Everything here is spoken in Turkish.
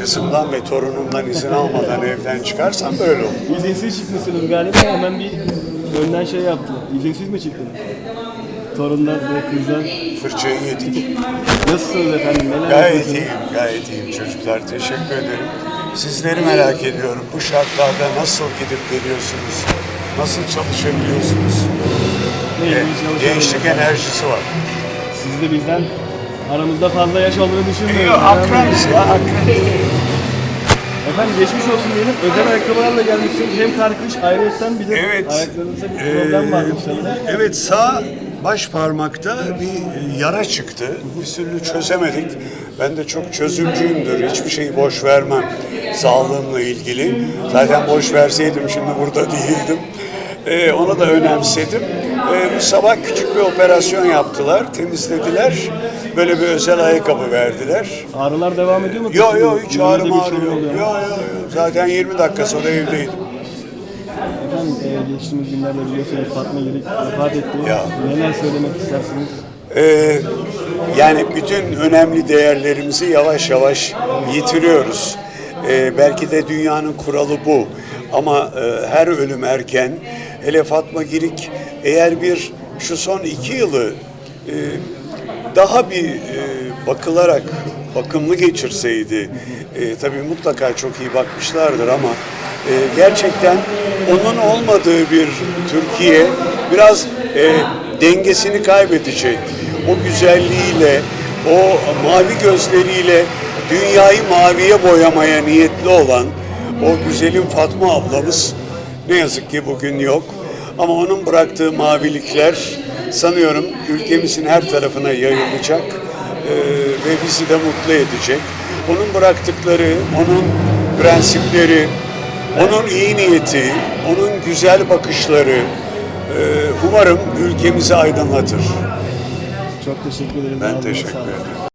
Kızımdan ve torunumdan izin almadan evden çıkarsam böyle olur. İzinsiz çıkmışsınız galiba hemen bir önden şey yaptı. İzinsiz mi çıktınız? Torunlar ve kızlar. Fırçayı yedik. Nasılsınız efendim? Neler Gayet yapıyorsunuz? iyiyim, gayet iyiyim çocuklar. Teşekkür ederim. Sizleri merak ediyorum. Bu şartlarda nasıl gidip geliyorsunuz? Nasıl çalışabiliyorsunuz? Ne Ee, çalışıyorsunuz. gençlik enerjisi var. Siz de bizden aramızda fazla yaş olduğunu düşünmüyorum. Yok, akranız ya, akran. Efendim geçmiş olsun diyelim. Özel ayakkabılarla gelmişsiniz. Hem karkış ayrıyetten bir de Evet. ayaklarınızda bir problem varmış sanırım. Evet sağ baş parmakta bir yara çıktı. Bir türlü çözemedik. Ben de çok çözümcüyümdür. Hiçbir şeyi boş vermem sağlığımla ilgili. Zaten boş verseydim şimdi burada değildim. Ee, onu da önemsedim. Ee, bu sabah küçük bir operasyon yaptılar, temizlediler. Böyle bir özel ayakkabı verdiler. Ağrılar devam ediyor mu? Yo peki? yo hiç ağrım bir sorun ağrıyor. Yo oluyor mu? yo yo. Zaten 20 dakika sonra evdeydim. Efendim e, geçtiğimiz günlerde biliyorsunuz Fatma Girik vefat etti. Ya. Neler söylemek istersiniz? Ee, yani bütün önemli değerlerimizi yavaş yavaş yitiriyoruz. Ee, belki de dünyanın kuralı bu. Ama e, her ölüm erken. Hele Fatma Girik eğer bir şu son iki yılı e, daha bir e, bakılarak bakımlı geçirseydi, e, tabii mutlaka çok iyi bakmışlardır ama e, gerçekten onun olmadığı bir Türkiye biraz e, dengesini kaybedecek. O güzelliğiyle, o mavi gözleriyle dünyayı maviye boyamaya niyetli olan o güzelim Fatma ablamız ne yazık ki bugün yok. Ama onun bıraktığı mavilikler sanıyorum ülkemizin her tarafına yayılacak e, ve bizi de mutlu edecek. Onun bıraktıkları, onun prensipleri, onun iyi niyeti, onun güzel bakışları e, umarım ülkemizi aydınlatır. Çok teşekkür ederim. Ben teşekkür ederim.